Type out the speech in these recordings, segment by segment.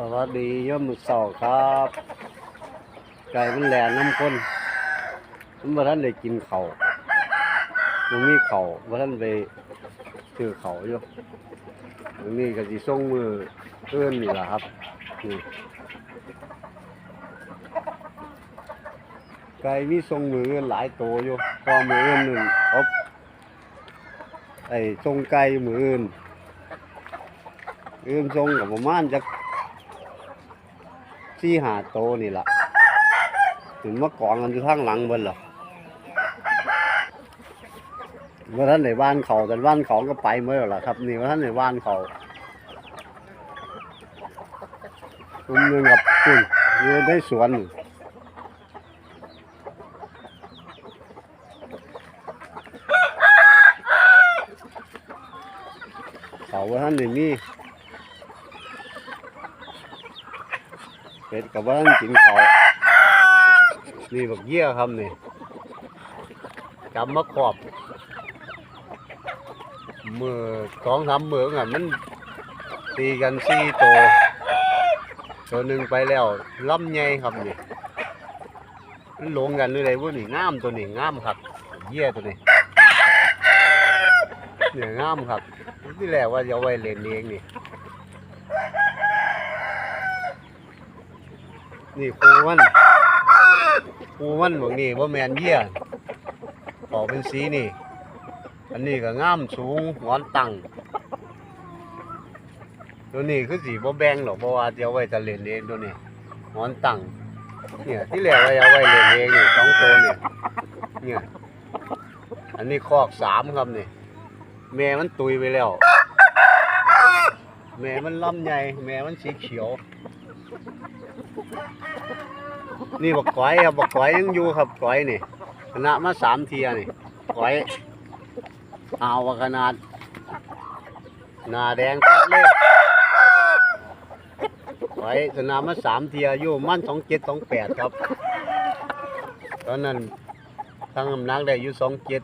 สวัสดียามมือเช้าครับ ไก่มันแหลนน้ำข้นมันบ่ทันได้กินเขามันมีข้าวบ่ทันไปซื้อข้าอยู่ตรงนี้ก็สิส่งมือเอื้อนนี่ล่ะครับนี่ไก่มีส่งมือเอื้อนหลายโตวอยู่พอมือเอื้อนนึงอาไอ้ส่งไก่มืออื่นเอื้อนส่งก็ประมาณจัก สี่หาโตนี่ล่ะถึงมากองกันอยู่ข้างหลังเบิ่นเหรอเมื่อท่านในบ้านเขาแต่บ้านเขาก็ไปเมื่อแล้วล่ะครับ นี่ว่าท่านในบ้านเขาคุณเมืองกับคุณอยู่ในสวนเขาว่าท่านในมี่ เป็ดกับว่านกินเขานี่บักเยี่ยครับนี่จำมาขอบมือสองสามมืออะมันตีกันสี่ตัวตัวหนึ่งไปแล้วล่ำใหญ่ครับนี่มันลงกันเลยว่านี่งามตัวนี้งามครับเยี่ยตัวนี้เนี่ยงามครับที่แรกว่าจะไว้เล่นเองนี่ นี่ครูมันครูมันบางนี่ว่าแมนเยี่ยออกเป็นสีนี่ อันนี้ก็ง่ามสูงหวอนตังตัวนี้คือสีบ่แบงหรอกเพราะว่าจะเอาไว้จะเล่นเองตัวนี้หวอนตังเนี่ยที่แรกว่าเอาไว้เล่นเองนี่สองตัวเนี่ยเนี่ยอันนี้คอกสามครับนี่แม่มันตุยไปแล้ว แม่มันล่ำใหญ่แม่มันสีเขียว นี่บักก้อยครับบักก้อยยังอยู่ครับก้อยนี่คณะมาสามเทียนี่ก้อยเอาว่าขนาดหน้าแดงปัดเลยก้อยคณะมาสามเทียอยู่มั่นสองเจ็ดสองแปดครับ ตอนนั้นทั้งน้ำหนักได้อยู่สองเจ็ด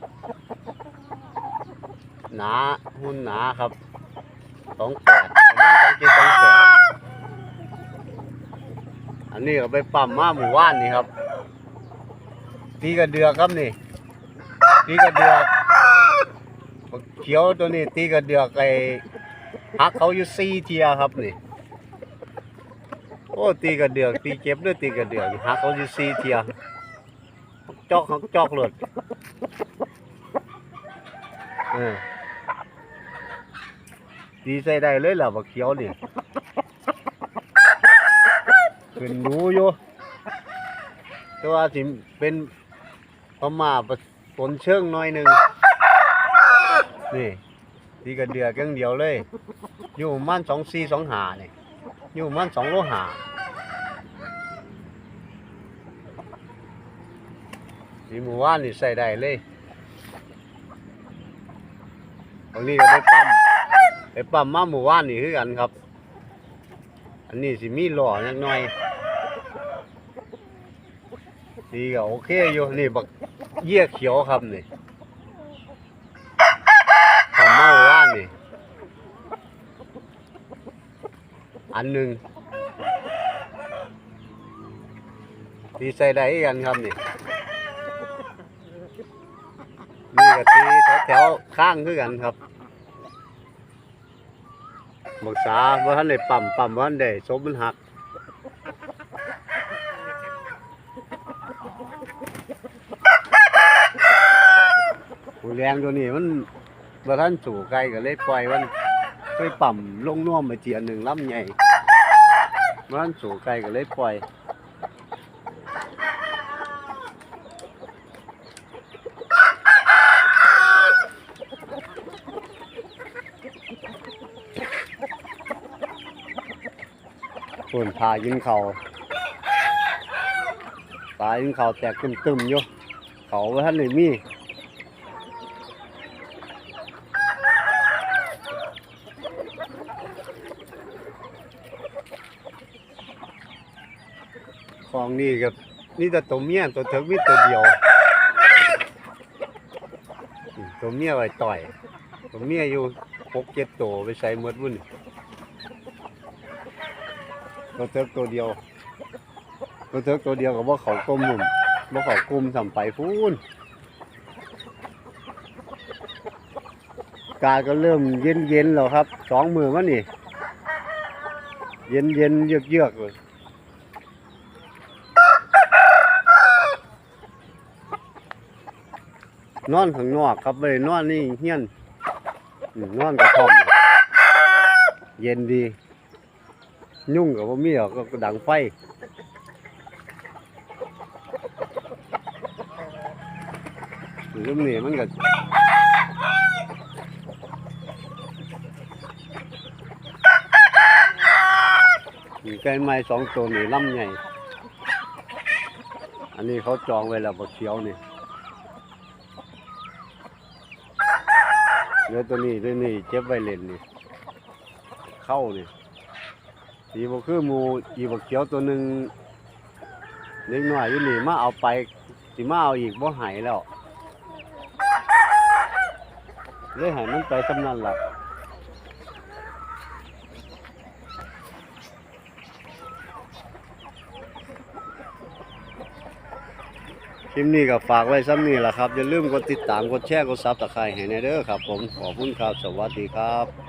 หนาหุ่นหนาครับสองแปดสองเจ็ดสองแปด อันนี้ก็ไปปั๊มมาหมู่บ้านนี่ครับตีกระเดือกครับนี่ตีกระเดือกเขียวตัวนี้ตีกระเดือกไอ้ฮักเขาอยู่ซีเทียครับนี่โอ้ตีกระเดือกตีเจ็บด้วยตีกระเดือกฮักเขาอยู่ซีเทียจอกเขาจอกเลยเออตีใส่ได้เลยเหรอบักเขียวนี่ เป็นหนูอยู่แต่ว่าสิเป็นประมาผสมเชิงหน้อยหนึ่งนี่ดีกันเดือกอย่างเดียวเลย อยู่มันสองสี่สองหาเนี่ยอยู่มันสองโลหาสีหมู่ว่านนี่ใส่ได้เลยตรงนี้ก็ไปปั๊มไปปั๊มมาหมู่ว่านนี่คือกันครับ อันนี้สิมีหล่อนิดหน่อย ดีก็โอเคอยู่นี่บักเยี่ยเขียวครับนี่ทำเมาว่านนี่ อันหนึ่งตีใส่ได้กันครับนี่นี่ก็ตีแถวๆข้างคือกันครับบักษาว่าท่านได้ปั๊มปั๊มว่าท่านได้สมมันหักผู้ แรงตัวนี้มันว่าท่านสู่ไกลก็เลยปล่อยมันไปปั๊มลงน่วมไปเจียหนึ่งลำใหญ่ว่าท่านสู่ไกลก็เลยปล่อยส่วนพายินเขาปลายินเขาแตกตึมๆอยู่เขาว่าท่านได้มี องนี่กับนี่แต่ตัวเมียตัวเถิกมีตัวเดียวตัวเมียไว้ต่อยตัวเมียอยู่หกเจ็ดตัวไปใส่หมดวุ่นตัวเทิกตัวเดียว ตัวเทิกตัวเดียวกับว่าเขากลมหนุ่มว่าเขากลุมสัมไปพูนกาก็เริ่มเย็นเย็นๆแล้วครับสองมือมันนี่ เย็นเย็นๆเยือกเยือกๆเลย นอนข้างนอกครับไปนอนนี่เฮียนนอนกระท่อมเย็นดี ยุ่งกับว่ามีหรอกก็ดังไฟเรื่องนี้มันก็มีไก่ไม้สองตัวนี่ลำใหญ่ อันนี้เขาจองไว้แล้วบักเขียวนี่เดี๋ยวตัวนี้ตัวนี้เจ็บไปเล่นนี่เข้านี่สีบคือหมูอีบกเขียวตัวหนึ่งเล็กน้อยอยู่นี่มาเอาไปสิมาเอาอีกบ่หายแล้วเลยหายมันไปสำนันละ คลิปนี้ก็ฝากไว้ซ้ำนี่แหละครับ อย่าลืมกดติดตามกดแชร์กดซับตะไคร้ให้ในเด้อครับผมขอบคุณครับ สวัสดีครับ